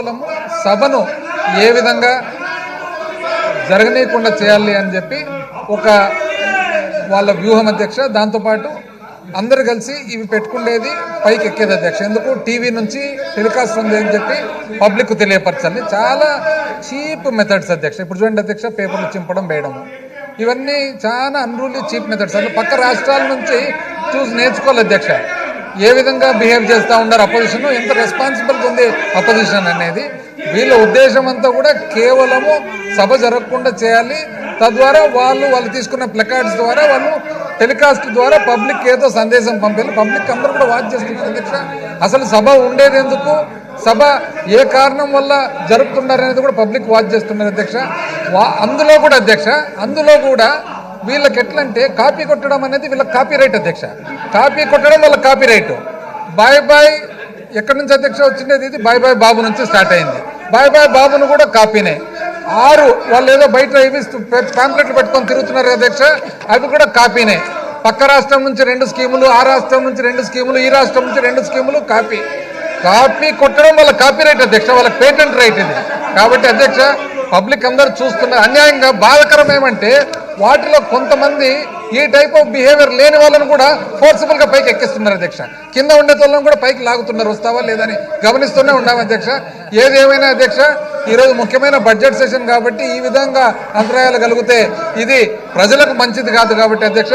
కేవలము సభను ఏ విధంగా జరగనీయకుండా చేయాలి అని చెప్పి ఒక వాళ్ళ వ్యూహం అధ్యక్ష దాంతోపాటు అందరు కలిసి ఇవి పెట్టుకునేది పైకి ఎక్కేది అధ్యక్ష. ఎందుకు? టీవీ నుంచి టెలికాస్ట్ ఉంది అని చెప్పి పబ్లిక్ తెలియపరచాలి. చాలా చీప్ మెథడ్స్ అధ్యక్ష. ఇప్పుడు చూడండి అధ్యక్ష పేపర్లు చింపడం వేయడము. ఇవన్నీ చాలా అన్రూలీ చీప్ మెథడ్స్. అంటే పక్క రాష్ట్రాల నుంచి చూసి నేర్చుకోవాలి అధ్యక్ష. ఏ విధంగా బిహేవ్ చేస్తూ ఉన్నారు అపోజిషన్ ఎంత రెస్పాన్సిబిలిటీ ఉంది అపోజిషన్ అనేది? వీళ్ళ ఉద్దేశం అంతా కూడా కేవలము సభ జరగకుండా చేయాలి. తద్వారా వాళ్ళు వాళ్ళు తీసుకున్న ప్లకార్డ్స్ ద్వారా వాళ్ళు టెలికాస్ట్ ద్వారా పబ్లిక్ ఏదో సందేశం పంపాలి పబ్లిక్ అందరూ కూడా వాచ్ చేస్తున్నారు. అధ్యక్ష అసలు సభ ఉండేది ఎందుకు? సభ ఏ కారణం వల్ల జరుపుతున్నారు అనేది కూడా పబ్లిక్ వాచ్ చేస్తున్నారు అధ్యక్ష. వా- అందులో కూడా అధ్యక్ష అందులో కూడా వీళ్ళకి ఎట్లంటే కాపీ కొట్టడం అనేది వీళ్ళకి కాపీ రైట్ అధ్యక్ష. కాపీ కొట్టడం వాళ్ళ కాపీ రైట్ బాయ్ బాయ్ ఎక్కడి నుంచి అధ్యక్ష వచ్చిండేది ఇది? బాయ్ బాయ్ బాబు నుంచి స్టార్ట్ అయింది. బాయ్ బాయ్ బాబును కూడా కాపీనే. ఆరు వాళ్ళు ఏదో బయట ఇవి పాంప్లెట్లు పెట్టుకొని తిరుగుతున్నారు అధ్యక్ష అవి కూడా కాపీనే. పక్క రాష్ట్రం నుంచి రెండు స్కీములు ఆ రాష్ట్రం నుంచి రెండు స్కీములు ఈ రాష్ట్రం నుంచి రెండు స్కీములు కాపీ. కాపీ కొట్టడం వాళ్ళ కాపీ రైట్ అధ్యక్ష వాళ్ళ పేటెంట్ రైట్ ఇది. కాబట్టి అధ్యక్ష పబ్లిక్ అందరూ చూస్తున్న అన్యాయంగా బాధకరం ఏమంటే వాటిలో కొంతమంది ఈ టైప్ ఆఫ్ బిహేవియర్ లేని వాళ్ళని కూడా ఫోర్సిబుల్గా పైకి ఎక్కిస్తున్నారు అధ్యక్ష. కింద ఉండే వాళ్ళని కూడా పైకి లాగుతున్నారు. వస్తావా లేదని గమనిస్తూనే ఉన్నాం అధ్యక్ష. ఏది ఏమైనా అధ్యక్ష ఈరోజు ముఖ్యమైన బడ్జెట్ సెషన్ కాబట్టి ఈ విధంగా అంతరాయాలు కలిగితే ఇది ప్రజలకు మంచిది కాదు కాబట్టి అధ్యక్ష.